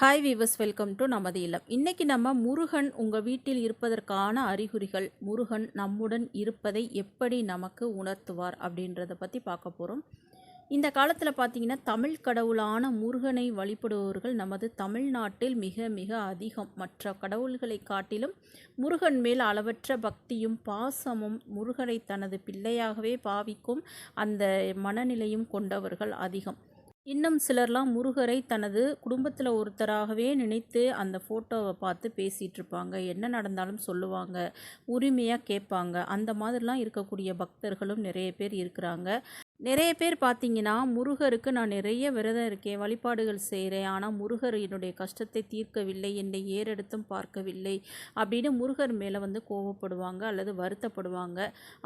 Hi viewers welcome to நமது இல்லம். இன்றைக்கி நம்ம முருகன் உங்கள் வீட்டில் இருப்பதற்கான அறிகுறிகள் முருகன் நம்முடன் இருப்பதை எப்படி நமக்கு உணர்த்துவார் அப்படின்றத பற்றி பார்க்க போகிறோம் இந்த காலத்தில் பார்த்தீங்கன்னா தமிழ் கடவுளான முருகனை வழிபடுபவர்கள் நமது தமிழ்நாட்டில் மிக மிக அதிகம். மற்ற கடவுள்களை காட்டிலும் முருகன் மேல் அளவற்ற பக்தியும் பாசமும் முருகனை தனது பிள்ளையாகவே பாவிக்கும் அந்த மனநிலையும் கொண்டவர்கள் அதிகம். இன்னும் சிலர்லாம் முருகரை தனது குடும்பத்தில் ஒருத்தராகவே நினைத்து அந்த ஃபோட்டோவை பார்த்து பேசிகிட்டு இருப்பாங்க என்ன நடந்தாலும் சொல்லுவாங்க. உரிமையாக கேட்பாங்க. அந்த மாதிரிலாம் இருக்கக்கூடிய பக்தர்களும் நிறைய பேர் இருக்கிறாங்க. நிறைய பேர் பார்த்தீங்கன்னா முருகருக்கு நான் நிறைய விரதம் இருக்கேன் வழிபாடுகள் செய்கிறேன் ஆனால் முருகர் என்னுடைய கஷ்டத்தை தீர்க்கவில்லை என்னை ஏறெடுத்தும் பார்க்கவில்லை அப்படின்னு முருகர் மேலே வந்து கோவப்படுவாங்க அல்லது வருத்தப்படுவாங்க.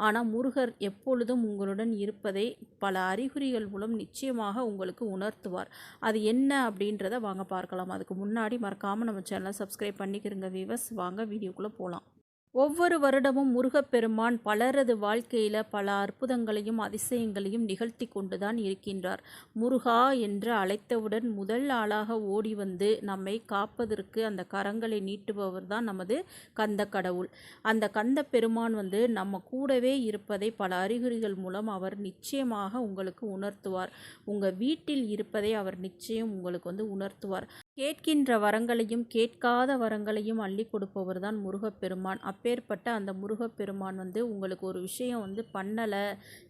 ஆனால் முருகர் எப்பொழுதும் உங்களுடன் இருப்பதை பல அறிகுறிகள் மூலம் நிச்சயமாக உங்களுக்கு உணர்த்துவார். அது என்ன அப்படின்றத வாங்க பார்க்கலாம். அதுக்கு முன்னாடி மறக்காமல் நம்ம சேனலை சப்ஸ்கிரைப் பண்ணிக்கிறங்க வீவர்ஸ் வாங்க வீடியோக்குள்ளே போகலாம் ஒவ்வொரு வருடமும் முருகப்பெருமான் பலரது வாழ்க்கையில் பல அற்புதங்களையும் அதிசயங்களையும் நிகழ்த்தி கொண்டுதான் இருக்கின்றார். முருகா என்று அழைத்தவுடன் முதல் ஆளாக ஓடி வந்து நம்மை காப்பதற்கு அந்த கரங்களை நீட்டுபவர் தான் நமது கந்த கடவுள். அந்த கந்த பெருமான் வந்து நம்ம கூடவே இருப்பதை பல அறிகுறிகள் மூலம் அவர் நிச்சயமாக உங்களுக்கு உணர்த்துவார். உங்கள் வீட்டில் இருப்பதை அவர் நிச்சயம் உங்களுக்கு வந்து உணர்த்துவார். கேட்கின்ற வரங்களையும் கேட்காத வரங்களையும் அள்ளி கொடுப்பவர் தான் முருகப்பெருமான். அப்பேற்பட்ட அந்த முருகப்பெருமான் வந்து உங்களுக்கு ஒரு விஷயம் வந்து பண்ணலை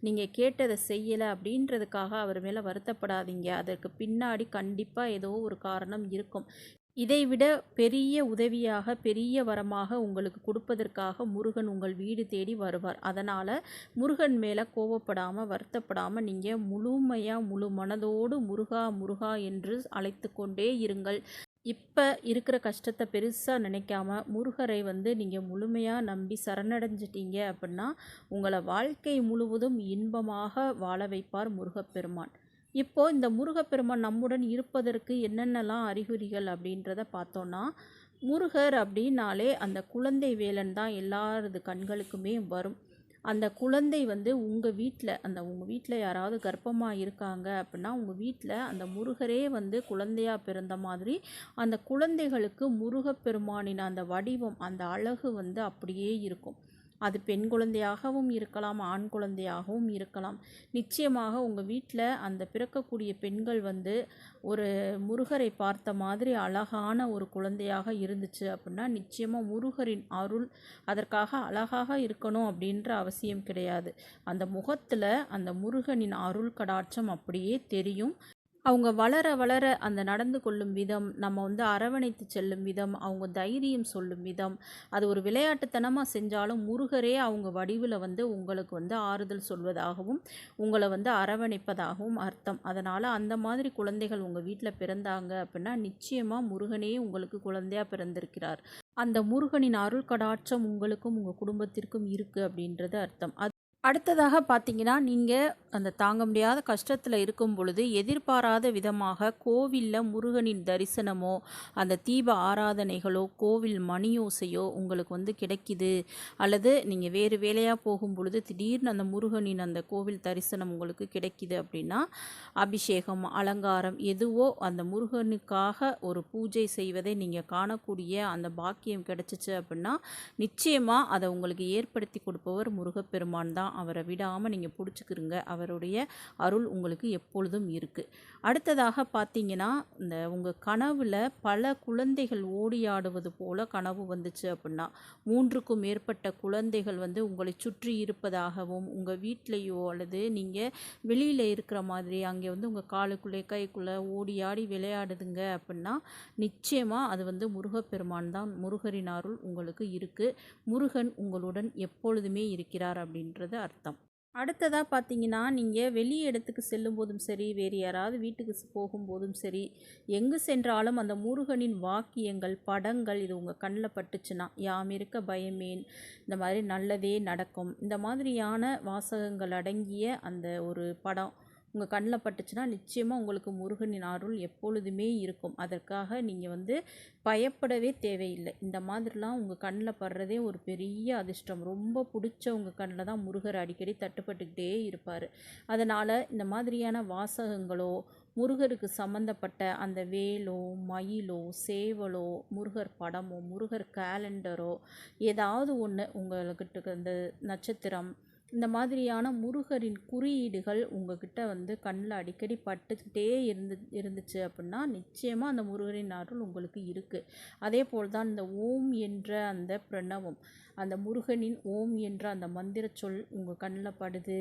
நீங்கள் கேட்டதை செய்யலை அப்படின்றதுக்காக அவர் மேலே வருத்தப்படாதீங்க. அதற்கு பின்னாடி கண்டிப்பாக ஏதோ ஒரு காரணம் இருக்கும். இதைவிட பெரிய உதவியாக பெரிய வரமாக உங்களுக்கு கொடுப்பதற்காக முருகன் உங்கள் வீடு தேடி வருவார். அதனால் முருகன் மேலே கோவப்படாமல் வருத்தப்படாமல் நீங்கள் முழுமையாக முழு மனதோடு முருகா முருகா என்று அழைத்து கொண்டே இருங்கள். இப்போ இருக்கிற கஷ்டத்தை பெருசாக நினைக்காம முருகரை வந்து நீங்கள் முழுமையாக நம்பி சரணடைஞ்சிட்டீங்க அப்படின்னா உங்களை வாழ்க்கை முழுவதும் இன்பமாக வாழ வைப்பார் முருகப்பெருமான். இப்போ இந்த முருகப்பெருமான் நம்முடன் இருப்பதற்கு என்னென்னலாம் அறிகுறிகள் அப்படின்றத பார்த்தோன்னா முருகர் அப்படின்னாலே அந்த குழந்தை வேலன் தான் எல்லாரது கண்களுக்குமே வரும். அந்த குழந்தை வந்து உங்கள் வீட்டில் அந்த உங்கள் வீட்டில் யாராவது கர்ப்பமாக இருக்காங்க அப்படின்னா உங்கள் வீட்டில் அந்த முருகரே வந்து குழந்தையாக பிறந்த மாதிரி அந்த குழந்தைகளுக்கு முருகப்பெருமானின் அந்த வடிவம் அந்த அழகு வந்து அப்படியே இருக்கும். அது பெண் குழந்தையாகவும் இருக்கலாம் ஆண் குழந்தையாகவும் இருக்கலாம். நிச்சயமாக உங்கள் வீட்டில் அந்த பிறக்கக்கூடிய பெண்கள் வந்து ஒரு முருகரை பார்த்த மாதிரி அழகான ஒரு குழந்தையாக இருந்துச்சு அப்படின்னா நிச்சயமாக முருகரின் அருள் அதற்காக அழகாக இருக்கணும் அப்படின்ற அவசியம் கிடையாது. அந்த முகத்தில் அந்த முருகனின் அருள் கடாட்சம் அப்படியே தெரியும். அவங்க வளர வளர அந்த நடந்து கொள்ளும் விதம் நம்ம வந்து அரவணைத்து செல்லும் விதம் அவங்க தைரியம் சொல்லும் விதம் அது ஒரு விளையாட்டுத்தனமாக செஞ்சாலும் முருகரே அவங்க வடிவில் வந்து உங்களுக்கு வந்து ஆறுதல் சொல்வதாகவும் உங்களை வந்து அரவணைப்பதாகவும் அர்த்தம். அதனால் அந்த மாதிரி குழந்தைகள் உங்கள் வீட்டில் பிறந்தாங்க அப்படின்னா நிச்சயமாக முருகனே உங்களுக்கு குழந்தையாக பிறந்திருக்கிறார். அந்த முருகனின் அருள் கடாட்சம் உங்களுக்கும் உங்கள் குடும்பத்திற்கும் இருக்குது அப்படின்றது அர்த்தம். அது அடுத்ததாக பார்த்தீங்கன்னா நீங்கள் அந்த தாங்க முடியாத கஷ்டத்தில் இருக்கும் பொழுது எதிர்பாராத விதமாக கோவிலில் முருகனின் தரிசனமோ அந்த தீப ஆராதனைகளோ கோவில் மணியோசையோ உங்களுக்கு வந்து கிடைக்கிது. அல்லது நீங்கள் வேறு வேலையாக போகும் பொழுது திடீர்னு அந்த முருகனின் அந்த கோவில் தரிசனம் உங்களுக்கு கிடைக்கிது அப்படின்னா அபிஷேகம் அலங்காரம் எதுவோ அந்த முருகனுக்காக ஒரு பூஜை செய்வதை நீங்கள் காணக்கூடிய அந்த பாக்கியம் கிடைச்சிச்சு அப்படின்னா நிச்சயமாக அதை உங்களுக்கு ஏற்படுத்தி கொடுப்பவர் முருகப்பெருமான் தான். அவரை விடாமல் நீங்கள் பிடிச்சிக்கிருங்க. அவருடைய அருள் உங்களுக்கு எப்பொழுதும் இருக்குது அடுத்ததாக பார்த்தீங்கன்னா இந்த உங்கள் கனவில் பல குழந்தைகள் ஓடியாடுவது போல் கனவு வந்துச்சு அப்படின்னா மூன்றுக்கும் மேற்பட்ட குழந்தைகள் வந்து உங்களை சுற்றி இருப்பதாகவும் உங்கள் வீட்லேயோ அல்லது நீங்கள் வெளியில் இருக்கிற மாதிரி அங்கே வந்து உங்கள் காலுக்குள்ளே கைக்குள்ளே ஓடி ஆடி விளையாடுதுங்க அப்படின்னா நிச்சயமாக அது வந்து முருகப்பெருமான் தான் முருகரின் அருள் உங்களுக்கு இருக்குது முருகன் உங்களுடன் எப்பொழுதுமே இருக்கிறார் அப்படின்றது அர்த்தம். அடுத்ததாக பார்த்தீங்கன்னா நீங்கள் வெளி இடத்துக்கு செல்லும் போதும் சரி வேறு யாராவது வீட்டுக்கு போகும்போதும் சரி எங்கு சென்றாலும் அந்த முருகனின் வாக்கியங்கள் படங்கள் இது உங்கள் கண்ணில் பட்டுச்சுன்னா யாம் இருக்க பயமேன் இந்த மாதிரி நல்லதே நடக்கும். இந்த மாதிரியான வாசகங்கள் அடங்கிய அந்த ஒரு படம் உங்கள் கண்ணில் பட்டுச்சுன்னா நிச்சயமாக உங்களுக்கு முருகனின் அருள் எப்பொழுதுமே இருக்கும். அதற்காக நீங்கள் வந்து பயப்படவே தேவையில்லை. இந்த மாதிரிலாம் உங்கள் கண்ணில் படுறதே ஒரு பெரிய அதிர்ஷ்டம். ரொம்ப பிடிச்ச உங்கள் கண்ணில் தான் முருகர் அடிக்கடி தட்டுப்பட்டுக்கிட்டே இருப்பார். அதனால் இந்த மாதிரியான வாசகங்களோ முருகருக்கு சம்மந்தப்பட்ட அந்த வேலோ மயிலோ சேவலோ முருகர் படமோ முருகர் கேலண்டரோ ஏதாவது ஒன்று உங்கள்கிட்ட அந்த நட்சத்திரம் இந்த மாதிரியான முருகரின் குறியீடுகள் உங்ககிட்ட வந்து கண்ணில் அடிக்கடி பட்டுக்கிட்டே இருந்து இருந்துச்சு அப்படின்னா நிச்சயமாக அந்த முருகரின் அருள் உங்களுக்கு இருக்குது அதே போல் தான் இந்த ஓம் என்ற அந்த பிரணவம் அந்த முருகனின் ஓம் என்ற அந்த மந்திர சொல் உங்கள் கண்ணில் படுது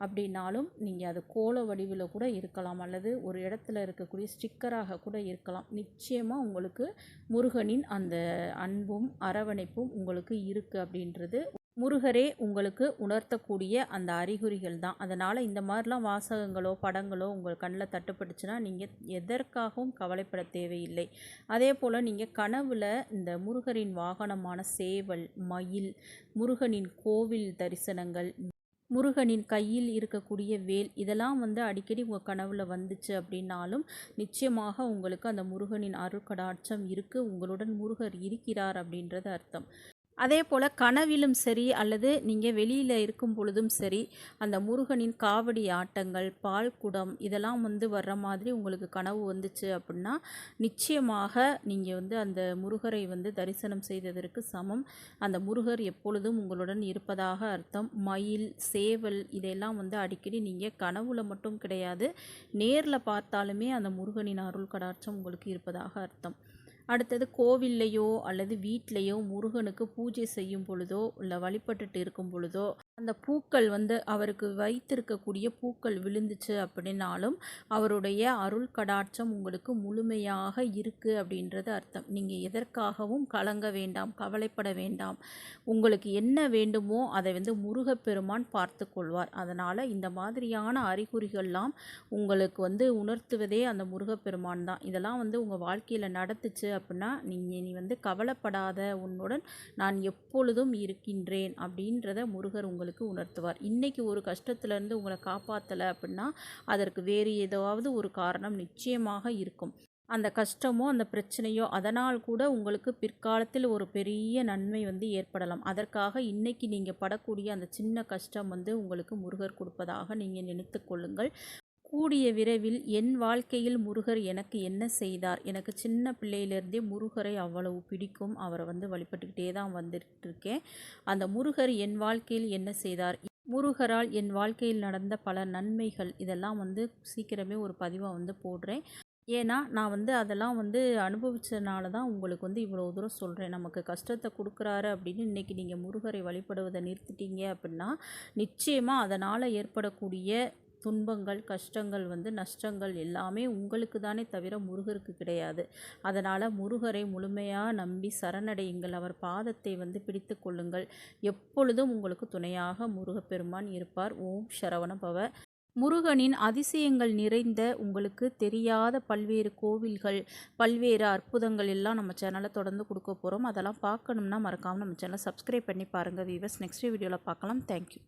அப்படின்னாலும் நீங்கள் அது கோல வடிவில் கூட இருக்கலாம் அல்லது ஒரு இடத்துல இருக்கக்கூடிய ஸ்டிக்கராக கூட இருக்கலாம். நிச்சயமாக உங்களுக்கு முருகனின் அந்த அன்பும் அரவணைப்பும் உங்களுக்கு இருக்குது அப்படின்றது முருகரே உங்களுக்கு உணர்த்தக்கூடிய அந்த அறிகுறிகள் தான். அதனால் இந்த மாதிரிலாம் வாசகங்களோ படங்களோ உங்கள் கண்ணில் தட்டுப்பட்டுச்சுன்னா நீங்கள் எதற்காகவும் கவலைப்பட தேவையில்லை. அதே போல் நீங்கள் கனவில் இந்த முருகரின் வாகனமான சேவல் மயில் முருகனின் கோவில் தரிசனங்கள் முருகனின் கையில் இருக்கக்கூடிய வேல் இதெல்லாம் வந்து அடிக்கடி உங்கள் கனவில் வந்துச்சு அப்படின்னாலும் நிச்சயமாக உங்களுக்கு அந்த முருகனின் அருட்கடாட்சம் இருக்குது உங்களுடன் முருகர் இருக்கிறார் அப்படின்றது அர்த்தம். அதே போல் கனவிலும் சரி அல்லது நீங்கள் வெளியில் இருக்கும் பொழுதும் சரி அந்த முருகனின் காவடி ஆட்டங்கள் பால் குடம் இதெல்லாம் வந்து வர்ற மாதிரி உங்களுக்கு கனவு வந்துச்சு அப்படின்னா நிச்சயமாக நீங்கள் வந்து அந்த முருகரை வந்து தரிசனம் செய்ததற்கு சமம். அந்த முருகர் எப்பொழுதும் உங்களுடன் இருப்பதாக அர்த்தம். மயில் சேவல் இதையெல்லாம் வந்து அடிக்கடி நீங்கள் கனவுல மட்டும் கிடையாது நேரில் பார்த்தாலுமே அந்த முருகனின் அருள் கடாட்சம் உங்களுக்கு இருப்பதாக அர்த்தம். அடுத்தது கோவில்லையோ அல்லது வீட்லேயோ முருகனுக்கு பூஜை செய்யும் பொழுதோ இல்லை வழிபட்டுட்டு இருக்கும் பொழுதோ அந்த பூக்கள் வந்து அவருக்கு வைத்திருக்கக்கூடிய பூக்கள் விழுந்துச்சு அப்படின்னாலும் அவருடைய அருள் கடாட்சம் உங்களுக்கு முழுமையாக இருக்குது அப்படின்றது அர்த்தம். நீங்கள் எதற்காகவும் கலங்க வேண்டாம் கவலைப்பட வேண்டாம். உங்களுக்கு என்ன வேண்டுமோ அதை வந்து முருகப்பெருமான் பார்த்து கொள்வார். அதனால் இந்த மாதிரியான அறிகுறிகள்லாம் உங்களுக்கு வந்து உணர்த்துவதே அந்த முருகப்பெருமான் தான். இதெல்லாம் வந்து உங்கள் வாழ்க்கையில் நடத்துச்சு அப்படின்னா நீங்கள் நீ வந்து கவலைப்படாத உன்னுடன் நான் எப்பொழுதும் இருக்கின்றேன் அப்படின்றத முருகர் உங்களுக்கு உங்களுக்கு உணர்த்துவார். இன்றைக்கி ஒரு கஷ்டத்துலேருந்து உங்களை காப்பாற்றலை அப்படின்னா அதற்கு வேறு ஏதாவது ஒரு காரணம் நிச்சயமாக இருக்கும். அந்த கஷ்டமோ அந்த பிரச்சனையோ அதனால் கூட உங்களுக்கு பிற்காலத்தில் ஒரு பெரிய நன்மை வந்து ஏற்படலாம். அதற்காக இன்றைக்கி நீங்கள் படக்கூடிய அந்த சின்ன கஷ்டம் வந்து உங்களுக்கு முருகர் கொடுப்பதாக நீங்கள் நினைத்து கொள்ளுங்கள். கூடிய விரைவில் என் வாழ்க்கையில் முருகர் எனக்கு என்ன செய்தார்? எனக்கு சின்ன பிள்ளையிலேருந்தே முருகரை அவ்வளவு பிடிக்கும். அவரை வந்து வழிபட்டுக்கிட்டே தான் வந்துட்டு இருக்கேன் அந்த முருகர் என் வாழ்க்கையில் என்ன செய்தார்? முருகரால் என் வாழ்க்கையில் நடந்த பல நன்மைகள் இதெல்லாம் வந்து சீக்கிரமே ஒரு பதிவாக வந்து போடுறேன். ஏன்னா நான் வந்து அதெல்லாம் வந்து அனுபவித்ததுனால தான் உங்களுக்கு வந்து இவ்வளோ தூரம் சொல்கிறேன் நமக்கு கஷ்டத்தை கொடுக்குறாரு அப்படின்னு இன்றைக்கி நீங்கள் முருகரை வழிபடுவதை நிறுத்திட்டீங்க அப்படின்னா நிச்சயமாக அதனால் ஏற்படக்கூடிய துன்பங்கள் கஷ்டங்கள் வந்து நஷ்டங்கள் எல்லாமே உங்களுக்கு தானே தவிர முருகருக்கு கிடையாது. அதனால் முருகரை முழுமையாக நம்பி சரணடையுங்கள். அவர் பாதத்தை வந்து பிடித்து கொள்ளுங்கள். எப்பொழுதும் உங்களுக்கு துணையாக முருகப்பெருமான் இருப்பார். ஓம் சரவண பவ முருகனின் அதிசயங்கள் நிறைந்த உங்களுக்கு தெரியாத பல்வேறு கோவில்கள் பல்வேறு அற்புதங்கள் எல்லாம் நம்ம சேனலை தொடர்ந்து கொடுக்க போகிறோம் அதெல்லாம் பார்க்கணும்னா மறக்காமல் நம்ம சேனலை சப்ஸ்கிரைப் பண்ணி பாருங்கள் வீவர்ஸ் நெக்ஸ்ட் வீடியோவில் பார்க்கலாம். தேங்க்யூ